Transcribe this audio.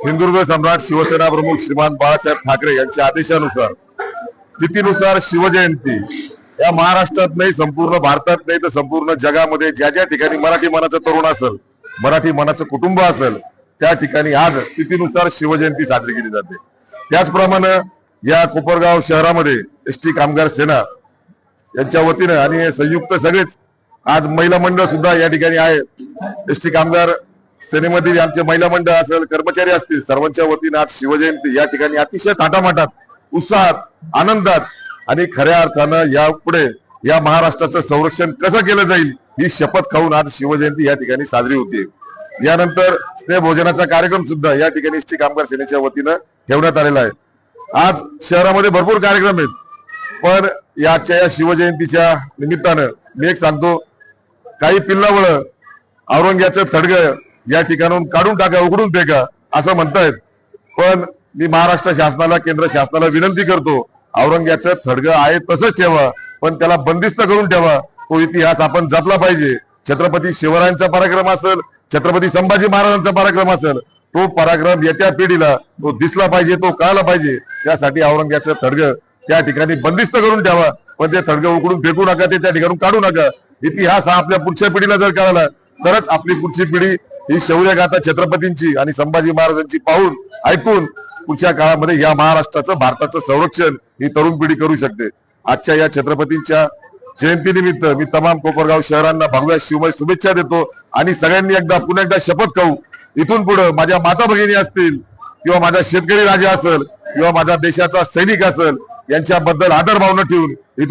हिंदुत्व सम्राट शिवसेना प्रमुख श्रीमान बाळासाहेब ठाकरे यांच्या आदेशानुसार तिथीनुसार शिवजयंती या महाराष्ट्रात नाही संपूर्ण भारतात नाही तर संपूर्ण जगामध्ये ज्या ज्या ठिकाणी मराठी मनाचं तरुण असेल मराठी मनाचं कुटुंब असेल त्या ठिकाणी आज तिथीनुसार शिवजयंती साजरी केली जाते. त्याचप्रमाणे या कोपरगाव शहरामध्ये एस टी कामगार सेना यांच्या वतीनं आणि संयुक्त सगळेच आज महिला मंडळ सुद्धा या ठिकाणी आहे एस टी कामगार सेनेमधील आमचे महिला मंडळ असेल कर्मचारी असतील सर्वांच्या वतीनं आज शिवजयंती या ठिकाणी अतिशय थाटामाटात उत्साहात आनंदात आणि खऱ्या अर्थानं यापुढे या महाराष्ट्राचं संरक्षण कसं केलं जाईल ही शपथ खाऊन आज शिवजयंती या ठिकाणी साजरी होते. यानंतर स्नेहभोजनाचा कार्यक्रम सुद्धा या ठिकाणी इष्टी कामगार सेनेच्या वतीनं ठेवण्यात आलेला आहे. आज शहरामध्ये भरपूर कार्यक्रम आहेत पण याच्या या शिवजयंतीच्या निमित्तानं मी एक सांगतो काही पिल्लावळ औरंग्याचं थडगं या ठिकाणाहून काढून टाका उघडून फेका असं म्हणतायत. पण मी महाराष्ट्र शासनाला केंद्र शासनाला विनंती करतो औरंग्याचं थडग आहे तसंच ठेवा पण त्याला बंदिस्त करून ठेवा. तो इतिहास आपण जपला पाहिजे. छत्रपती शिवरायांचा पराक्रम असेल छत्रपती संभाजी महाराजांचा पराक्रम असेल तो पराक्रम येत्या पिढीला तो दिसला पाहिजे तो कळाला पाहिजे. त्यासाठी औरंग्याचं थडग त्या ठिकाणी बंदिस्त करून ठेवा पण ते थडग उकडून फेकू नका ते त्या ठिकाणी काढू नका. इतिहास हा आपल्या पुढच्या पिढीला जर कळाला तरच आपली पुढची पिढी ही शौर्यगाथा छत्रपतींची आणि संभाजी महाराजांची पाहून ऐकून पुढच्या काळामध्ये या महाराष्ट्राचं भारताचं संरक्षण ही तरुण पिढी करू शकते. आजच्या या छत्रपतींच्या जयंतीनिमित्त मी तमाम कोपरगाव शहरांना भगव्या शिवमय शुभेच्छा देतो आणि सगळ्यांनी एकदा पुन्हा एकदा शपथ खाऊ. इथून पुढे माझ्या माता भगिनी असतील किंवा माझा शेतकरी राजा असेल किंवा माझा देशाचा सैनिक असेल यांच्याबद्दल आदर भावना ठेवून इथून